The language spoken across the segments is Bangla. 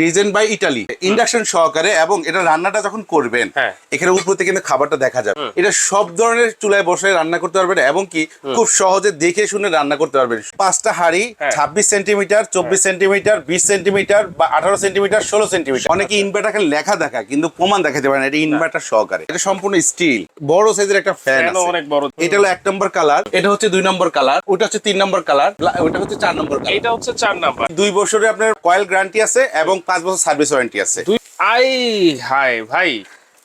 ডিজাইন বাই ইটালি ইন্ডাকশন সহকারে এবং এটা রান্নাটা যখন করবেন হ্যাঁ। এখানে উপরে কিন্তু খাবারটা দেখা যাবে। এটা সব ধরনের চুলায় বসে রান্না করতে পারবেন এবং কি খুব সহজে দেখে শুনে রান্না করতে পারবেন। পাঁচটা হাড়ি হ্যাঁ। ছাব্বিশ সেন্টিমিটার চব্বিশ সেন্টিমিটার বিশ সেন্টিমিটার বা আঠারো সেন্টিমিটার ষোলো সেন্টিমিটার। অনেকে ইনভার্টার লেখা দেখা কিন্তু প্রমাণ দেখাতে পারেন এটা ইনভার্টার সহকারে। এটা সম্পূর্ণ স্টিল বড় সাইজের একটা ফ্যান অনেক বড়। এটা হলো এক নম্বর কালার এটা হচ্ছে দুই নম্বর কালার ওটা হচ্ছে তিন নম্বর কালার ওটা হচ্ছে চার নম্বর কালার এইটা হচ্ছে চার নম্বর। দুই বছরে আপনার কয়েল গ্যারান্টি আছে এবং পাঁচ বছর সার্ভিস ওয়ারেন্টি আছে। আই হাই ভাই।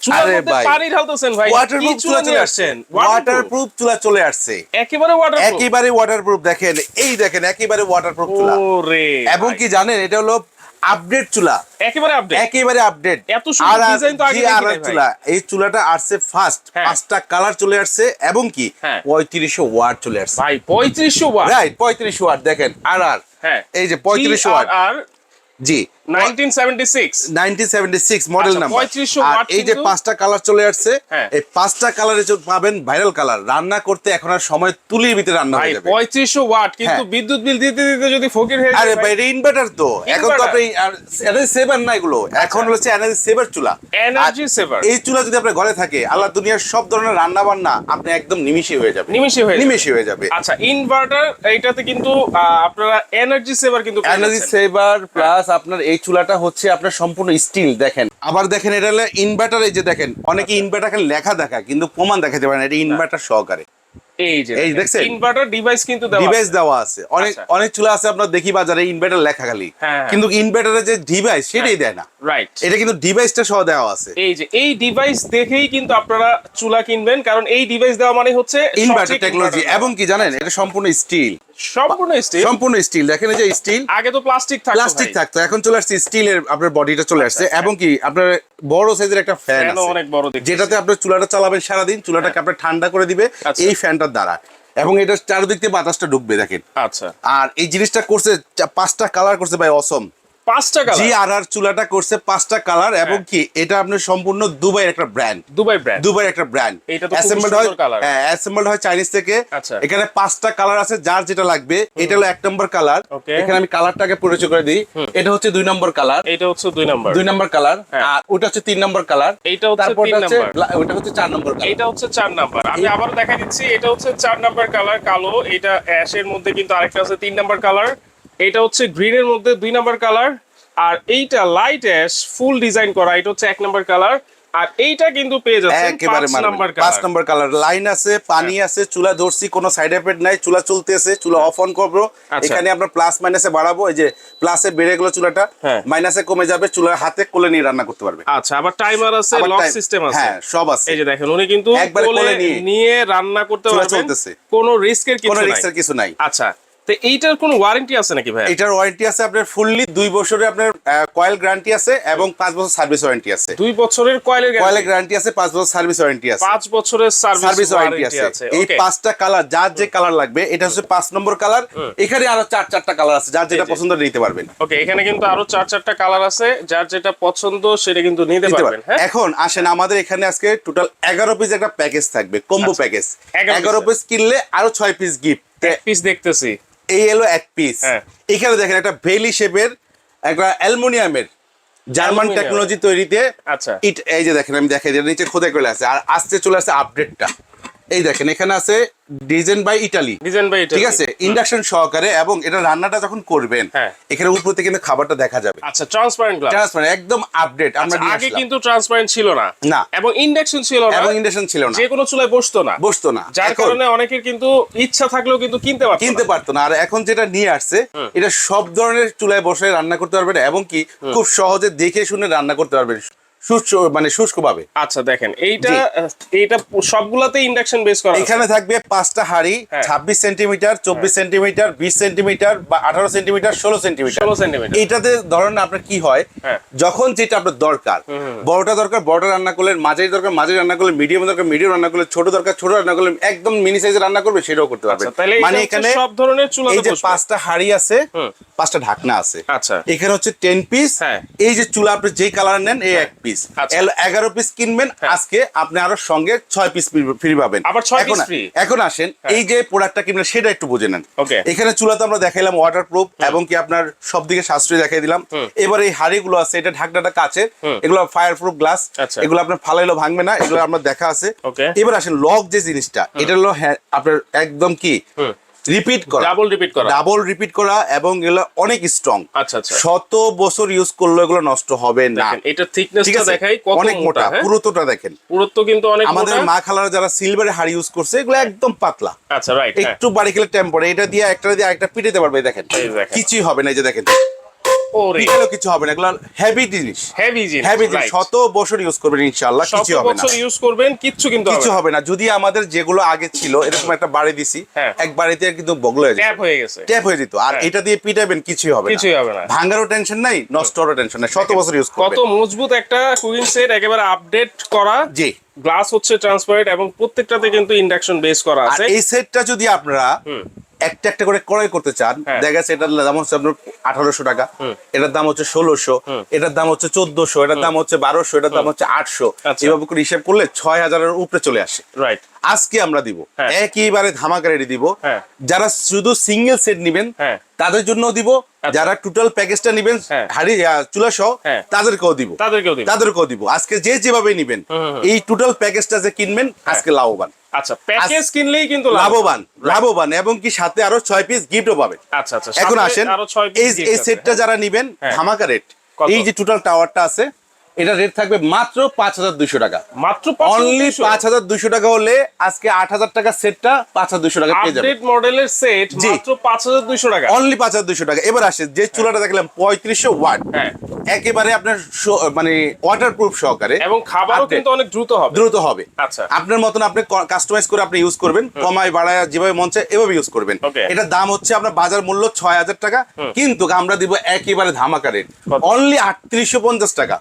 আরে ভাই। পানি ঢালতেছেন ভাই। ওয়াটারপ্রুফ চুলা চুলা আসছেন? আসছে ওয়াটারপ্রুফ চুলা চলে আসছে। একেবারে ওয়াটার একেবারে ওয়াটারপ্রুফ দেখেন এই দেখেন একেবারে ওয়াটারপ্রুফ চুলা। ওরে এবং কি জানেন এটা হলো আপডেট চুলা। একেবারে আপডেট একেবারে আপডেট এত সুন্দর design তো আগে দেখি চুলা এই চুলাটা আসছে ফার্স্ট হ্যাঁ। পাঁচটা কালার চলে আসছে এবং কি হ্যাঁ। পঁয়ত্রিশশো ওয়াট চলে আসছে। ভাই পঁয়ত্রিশশো ওয়াট রাইট পঁয়ত্রিশ ওয়াট দেখেন আর আর। হ্যাঁ। এই যে পঁয়ত্রিশ ওয়াট আর। জি। 1976 মডেল নাম্বার আর এই যে পাঁচটা কালার চলে আসছে। এই পাঁচটা কালারে পাবেন ভাইরাল কালার রান্না করতে এখন আর সময় তুলির ভিতরে রান্না হয়ে যাবে। পঁয়ত্রিশশো ওয়াট কিন্তু। বিদ্যুৎ বিল দিতে দিতে যদি ফকির হয়ে আরে ভাই এটা ইনভার্টার তো। এখন তো আপনি এনার্জি সেভার না এগুলো। এখন হচ্ছে এনার্জি সেভার চুলা। এনার্জি সেভার এই চুলা যদি আপনার ঘরে থাকে আল্লাহ দুনিয়ার সব ধরনের রান্না বান্না আপনি একদম নিমিশে হয়ে যাবে। নিমিষে হয়ে। নিমিশে হয়ে যাবে। আচ্ছা ইনভার্টার এইটাতে কিন্তু আপনারা এনার্জি সেভার কিন্তু এনার্জি সেভার প্লাস আপনার এই চুলাটা হচ্ছে আপনার সম্পূর্ণ স্টিল দেখেন। আবার দেখেন এটা হলো ইনভার্টার এই যে দেখেন অনেকে ইনভার্টার খালি লেখা দেখা কিন্তু প্রমাণ দেখাতে পারেন এটা ইনভার্টার সহকারে। এই যে এই দেখছেন? ইনভার্টার ডিভাইস কিন্তু দেওয়া ডিভাইস দেওয়া আছে। অনেক আচ্ছা। অনেক চুলা আছে আপনার দেখি বাজারে ইনভার্টার লেখা খালি। হ্যাঁ। কিন্তু ইনভার্টারের যে ডিভাইস সেটাই দেয় না। রাইট এটা কিন্তু ডিভাইসটা সহ দেওয়া আছে। এই যে এই ডিভাইস দেখেই কিন্তু আপনারা চুলা কিনবেন কারণ এই ডিভাইস দেওয়া মানে হচ্ছে ইনভার্টার টেকনোলজি এবং কি জানেন এটা সম্পূর্ণ স্টিল সম্পূর্ণ স্টিল সম্পূর্ণ স্টিল দেখেন যে স্টিল আগে তো প্লাস্টিক থাকতো প্লাস্টিক থাকতো। এখন চলে আসছে স্টিলের আপনার বডিটা চলে আসছে। এবং কি আপনার বড় সাইজের একটা ফ্যান আছে অনেক বড়। যেটাতে আপনার চুলাটা চালাবেন সারাদিন চুলাটাকে আপনার ঠান্ডা করে দিবে আচ্ছা। এই ফ্যানটার দ্বারা। এবং এটা চারদিক দিয়ে বাতাসটা ঢুকবে দেখেন। আচ্ছা। আর এই জিনিসটা করছে পাঁচটা কালার করছে ভাই অসম পাঁচটা জি আর আর চুলাটা করছে পাঁচটা কালার এবং কি এটা আপনার সম্পূর্ণ দুবাইয়ের একটা ব্র্যান্ড দুবাই ব্র্যান্ড দুবাইয়ের একটা ব্র্যান্ড এইটা তো অ্যাসেম্বলড হয়। হ্যাঁ অ্যাসেম্বলড হয় চাইনিজ থেকে। আচ্ছা। এখানে পাঁচটা কালার আছে যার যেটা লাগবে এটা হলো এক নম্বর কালার এখানে আমি কালারটাকে পরিচয় করে দিই। এটা হচ্ছে দুই নম্বর কালার এইটা হচ্ছে দুই নাম্বার দুই নম্বর কালার হ্যাঁ। আর ওটা হচ্ছে তিন নম্বর কালার এইটা হচ্ছে তিন হচ্ছে ওটা হচ্ছে চার নম্বর কালার এইটা হচ্ছে চার নাম্বার আমি আবারও দেখা দিচ্ছি এটা হচ্ছে চার নাম্বার কালার কালো এটা অ্যাশের মধ্যে কিন্তু আরেকটা আছে তিন নাম্বার কালার এটা হচ্ছে গ্রিনের মধ্যে দুই নাম্বার কালার আর এইটা লাইট অ্যাশ ফুল ডিজাইন করা এটা হচ্ছে এক নাম্বার কালার আর এইটা কিন্তু পেয়ে যাচ্ছেন একেবারে পাঁচ নাম্বার কালার। কালার। লাইন আছে পানি আছে চুলা ধরছি কোনো সাইড এফেক্ট নাই চুলা চলতেছে চুলা অফ অন করব। আচ্ছা। এখানে আপনার প্লাস মাইনাসে বাড়াবো এই যে প্লাসে বেড়ে গেলো চুলাটা হ্যাঁ। মাইনাসে কমে যাবে চুলা হাতে কোলে নিয়ে রান্না করতে পারবে। আচ্ছা আবার টাইমার আছে লক সিস্টেম আছে। হ্যাঁ সব আছে। এই যে দেখেন উনি কিন্তু একবারে কোলে নিয়ে- রান্না করতে চলতেছে। কোনো রিস্কের কোনো কিছু নাই। রিক্সের কিছু নাই। আচ্ছা। তো এইটার কোনো ওয়ারেন্টি আছে নাকি ভাই এটার ওয়ারেন্টি আছে আপনার ফুললি দুই বছরের আপনার কয়েল গ্যারান্টি আছে এবং পাঁচ বছর সার্ভিস ওয়ারেন্টি আছে। দুই বছরের কয়েলের কয়েলের গ্যারান্টি আছে পাঁচ বছর সার্ভিস ওয়ারেন্টি আছে। পাঁচ বছরের সার্ভিস ওয়ারেন্টি আছে। এই পাঁচটা কালার যার যে কালার লাগবে এটা হচ্ছে পাঁচ নম্বর কালার এখানে আরও চার চারটা কালার আছে যার যেটা পছন্দ নিতে পারবেন। ওকে এখানে কিন্তু আরও চার চারটা কালার আছে যার যেটা পছন্দ সেটা কিন্তু নিতে পারবেন হ্যাঁ? এখন আসেন আমাদের এখানে আজকে টোটাল এগারো পিস একটা প্যাকেজ থাকবে কম্বো প্যাকেজ এগারো পিস কিনলে আরও ছয় পিস গিফট পিস দেখতেছি। এই এলো এক পিস হ্যাঁ। এখানে দেখেন একটা ভেলি শেপের একটা অ্যালমোনিয়ামের জার্মান টেকনোলজি তৈরিতে আচ্ছা। ইট এই যে দেখেন আমি দেখাই দিই নিচে খোদাই করে আছে। আর আস্তে চলে আসছে আপডেটটা এই দেখেন এখানে আছে design by Italy design by ঠিক আছে? ইন্ডাকশন সহকারে এবং এটা রান্নাটা যখন করবেন হ্যাঁ। এখানে উপরে কিন্তু খাবারটা দেখা যাবে। আচ্ছা ট্রান্সপারেন্ট গ্লাস ট্রান্সপারেন্ট একদম আপডেট আমরা আগে কিন্তু ট্রান্সপারেন্ট ছিল না। না। এবং ইন্ডাকশন ছিল না। এবং ইন্ডাকশন ছিল না। যে কোনো চুলায় বসতো না। বসতো না। যার কারণে অনেকের কিন্তু ইচ্ছা থাকলেও কিন্তু কিনতে পারতো কিনতে। পারতো না। আর এখন যেটা নিয়ে আসছে এটা সব ধরনের চুলায় বসে রান্না করতে পারবেন এবং কি খুব সহজে দেখে শুনে রান্না করতে পারবেন। শুষ্ক মানে শুষ্ক ভাবে আচ্ছা দেখেন এইটা এইটা সবগুলাতে ইন্ডাকশন বেস করা এখানে থাকবে পাঁচটা হাড়ি হ্যাঁ। ছাব্বিশ সেন্টিমিটার চব্বিশ সেন্টিমিটার বিশ সেন্টিমিটার বা আঠারো সেন্টিমিটার ষোলো সেন্টিমিটার। 16 সেন্টিমিটার। এটাতে ধরেন আপনার কি হয় হ্যাঁ। যখন যেটা আপনার দরকার বড়টা দরকার বড়টা রান্না করলেন মাঝারি দরকার মাঝারি রান্না করলেন মিডিয়াম দরকার মিডিয়াম রান্না করলেন ছোট দরকার ছোট রান্না করলেন একদম মিনি সাইজে রান্না করবে সেটাও করতে পারবেন। আচ্ছা, মানে এখানে সব ধরনের চুলাতে এই যে পাঁচটা হাড়ি আছে পাঁচটা ঢাকনা আছে। আচ্ছা। এখানে হচ্ছে টেন পিস হ্যাঁ। এই যে চুলা আপনি যেই কালার নেন এই এক পিস পিস আচ্ছা। এগারো পিস কিনবেন আজকে আপনি আরও সঙ্গে ছয় পিস ফ্রি পাবেন। আবার ছয় এখন আসেন এই যে প্রোডাক্টটা কিনবেন সেটা একটু বুঝে নেন. এখানে চুলাতে আমরা দেখাইলাম ওয়াটার প্রুফ এবং কি আপনার সব দিকে সাশ্রয় দেখাই দিলাম। এবার এই হাড়িগুলো আছে এটা ঢাকনাটা কাছে। এগুলো ফায়ার প্রুফ গ্লাস। এগুলো আপনার ফালাইলো ভাঙবে না এগুলো আপনার দেখা আছে। এবার আসেন লক যে জিনিসটা এটা হলো হ্যাঁ, আপনার একদম কি? রিপিট করা। ডাবল রিপিট করা। ডাবল রিপিট করা এবং এগুলো অনেক স্ট্রং আচ্ছা আচ্ছা। শত বছর ইউজ করলে এগুলো নষ্ট হবে না। এটা ঠিক থিকনেসটা আছে? দেখাই কত অনেক মোটা পুরোটা দেখেন। পুরুত্ব কিন্তু অনেক আমাদের মা খালারা যারা সিলভারের হাড়ি ইউজ করছে এগুলো একদম পাতলা। আচ্ছা রাইট হ্যাঁ। একটু বাড়ি খেলে টেম্পোরে এটা দিয়ে একটা দিয়ে একটা পিটাতে পারবে দেখেন। কিছুই হবে না এই যে দেখেন। পিটালেও কিছু হবে না এগুলো হেভি জিনিস। হেভি জিনিস হেভি জিনিস। শত বছর ইউজ করবেন ইনশাআল্লাহ কিছু হবে না। বছর ইউজ করবেন কিচ্ছু কিন্তু কিছু হবে না। যদি আমাদের যেগুলো আগে ছিল এরকম একটা বাড়ি দিছি হ্যাঁ। এক বাড়িতে কিন্তু বগলো হয়ে ট্যাপ হয়ে গেছে। ট্যাপ হয়ে যেত। আর হ্যাঁ। এটা দিয়ে পিটাবেন কিছুই হবে না। কিছুই হবে না। ভাঙারও টেনশন নাই নষ্টরও টেনশন নাই। শত বছর ইউজ কত মজবুত একটা কুকিং সেট একেবারে আপডেট করা। জি। গ্লাস হচ্ছে ট্রান্সপারেন্ট এবং প্রত্যেকটাতে কিন্তু ইন্ডাকশন বেস করা আছে। এই সেটটা যদি আপনারা। একটা একটা করে ক্রয় করতে চান হ্যাঁ। দেখা যাচ্ছে এটার দাম হচ্ছে আপনার আঠারোশো টাকা এটার দাম হচ্ছে ষোলোশো এটার দাম হচ্ছে চোদ্দশো এটার দাম হচ্ছে বারোশো এটার দাম হচ্ছে আটশো আচ্ছা। এভাবে করে হিসাব করলে ছয় হাজারের উপরে চলে আসে রাইট আজকে আমরা দিব হ্যাঁ। একইবারে ধামাকা রেডি দিব হ্যাঁ। যারা শুধু সিঙ্গেল সেট নিবেন। তাদের জন্য দিব যারা টোটাল প্যাকেজটা নিবেন। হাড়ি চুলা সহ। তাদেরকেও দিব তাদেরকেও দিবেন। তাদেরকেও দিব আজকে যে যেভাবে নিবেন এই টোটাল প্যাকেজটা যে কিনবেন আজকে লাভবান আচ্ছা প্যাকেজ কিনলেই কিন্তু লাভবান। লাভবান এবং কি সাথে আরও ছয় পিস গিফটও পাবেন আচ্ছা আচ্ছা এখন আসেন এই। সেটটা যারা নিবেন হ্যাঁ। ধামাকা রেট এই যে টোটাল টাওয়ারটা আছে এটা রেট থাকবে মাত্র পাঁচ হাজার দুইশো টাকা। মাত্র অনলি পাঁচ হাজার দুইশো টাকা হলে আজকে আট হাজার টাকা সেটটা পাঁচ হাজার দুইশো টাকা পেয়ে আপডেট মডেলের সেট জি। মাত্র পাঁচ হাজার দুইশো টাকা। অনলি পাঁচ হাজার দুইশো টাকা। এবার আসে যে চুলাটা দেখলাম পঁয়ত্রিশশো ওয়াট। হ্যাঁ। একেবারে আপনার মানে ওয়াটার প্রুফ সহকারে। এবং খাবারও Update। কিন্তু অনেক দ্রুত হবে। দ্রুত হবে। আচ্ছা। আপনার মতন আপনি কাস্টমাইজ করে আপনি ইউজ করবেন। কমায় বাড়ায় যেভাবে মন চায় এভাবে ইউজ করবেন. এটার দাম হচ্ছে আপনার বাজার মূল্য ছয় হাজার টাকা। কিন্তু আমরা দিব একেবারে ধামাকা রেট অনলি আটত্রিশশো পঞ্চাশ টাকা।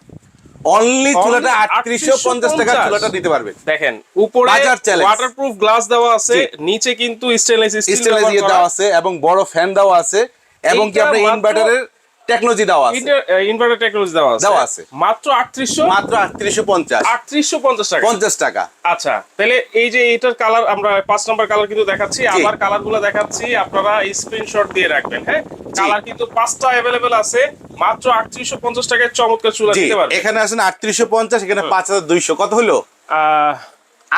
অনলি চুলাটা আটত্রিশশো পঞ্চাশ টাকা চুলাটা দিতে পারবেন। দেখেন উপরে। ওয়াটারপ্রুফ গ্লাস দেওয়া আছে নিচে কিন্তু স্টেনলেস স্টিল দেওয়া আছে এবং বড় ফ্যান দেওয়া আছে এবং কি আপনি আপনার ইনভার্টারের টেকনোলজি দেওয়া আছে। ইনভার্টার টেকনোলজি দেওয়া আছে। দেওয়া আছে। মাত্র আটত্রিশশো? মাত্র আটত্রিশশো পঞ্চাশ। আটত্রিশশো পঞ্চাশ টাকা। পঞ্চাশ টাকা। আচ্ছা তাহলে এই যে এটার কালার আমরা পাঁচ নাম্বার কালার কিন্তু দেখাচ্ছি আবার কালারগুলো দেখাচ্ছি আপনারা স্ক্রিনশট দিয়ে রাখবেন হ্যাঁ? কালার কিন্তু পাঁচটা অ্যাভেলেবেল আছে মাত্র আটত্রিশশো পঞ্চাশ টাকায় চমৎকার চুলা দিতে পারবেন। এখানে আটত্রিশশো পঞ্চাশ এখানে পাঁচ হাজার দুইশো। কত হলো?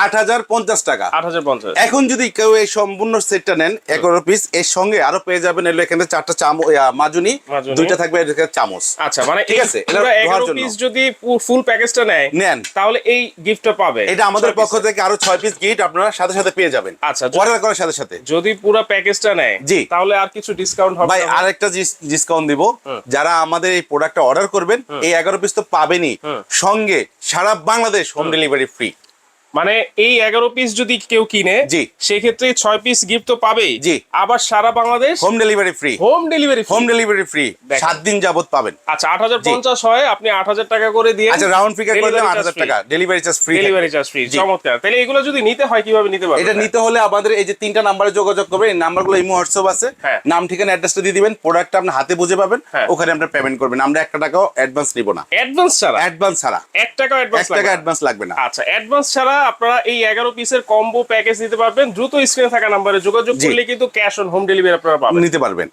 আট হাজার পঞ্চাশ টাকা। আট হাজার পঞ্চাশ। এখন যদি কেউ এই সম্পূর্ণ সেটটা নেন এগারো পিস এর সঙ্গে আরও পেয়ে যাবেন এলো এখানে চারটা চামচ মাজুনি মাজুনি। দুইটা থাকবে চামচ। আচ্ছা মানে ঠিক আছে, এগারো পিস যদি ফুল প্যাকেজটা নেয় নেন। তাহলে এই গিফটটা পাবে। এটা আমাদের পক্ষ থেকে আরও ছয় পিস গিফট আপনারা সাথে সাথে পেয়ে যাবেন। আচ্ছা, অর্ডার করার সাথে সাথে। যদি পুরো প্যাকেজটা নেয় জি। তাহলে আর কিছু ডিসকাউন্ট হবে ভাই না? আরেকটা ডিসকাউন্ট দিব। যারা আমাদের এই প্রোডাক্টটা অর্ডার করবেন এই এগারো পিস তো পাবেনই। সঙ্গে সারা বাংলাদেশ হোম। ডেলিভারি ফ্রি মানে এই এগারো পিস যদি কেউ কিনে জি। সেক্ষেত্রে ছয় পিস গিফট তো পাবেই। জি। আবার সারা Bangladesh home delivery free home delivery home delivery free সাত দিন যাবত পাবেন। আচ্ছা আট হাজার পঞ্চাশ হয় আপনি আট হাজার টাকা করে দিয়ে আচ্ছা রাউন্ড ফিগার করে দিলাম আট হাজার টাকা। Delivery charge free delivery charge free. চমৎকার। তাহলে এগুলো যদি নিতে হয় কীভাবে নিতে পারবেন? এটা নিতে হলে আমাদের এই যে তিনটা নাম্বারে যোগাযোগ করবেন এই নাম্বারগুলো ইমো হোয়াটসঅ্যাপ আছে। হ্যাঁ। নাম ঠিকানা অ্যাড্রেসটা দিয়ে দিবেন প্রোডাক্টটা আপনি হাতে বুঝে পাবেন হ্যাঁ। ওখানে আপনার পেমেন্ট করবেন। আমরা একটা টাকাও অ্যাডভান্স নিব না। অ্যাডভান্স ছাড়া? অ্যাডভান্স ছাড়া। এক টাকা এক অ্যাডভান্স টাকা অ্যাডভান্স লাগবে না। আচ্ছা অ্যাডভান্স ছাড়া আপনারা এই এগারো পিসের কম্বো প্যাকেজ নিতে পারবেন। দ্রুত স্ক্রিনে থাকা নাম্বারে যোগাযোগ। করলে কিন্তু ক্যাশ অন হোম ডেলিভারি আপনারা পাবেন। নিতে পারবেন।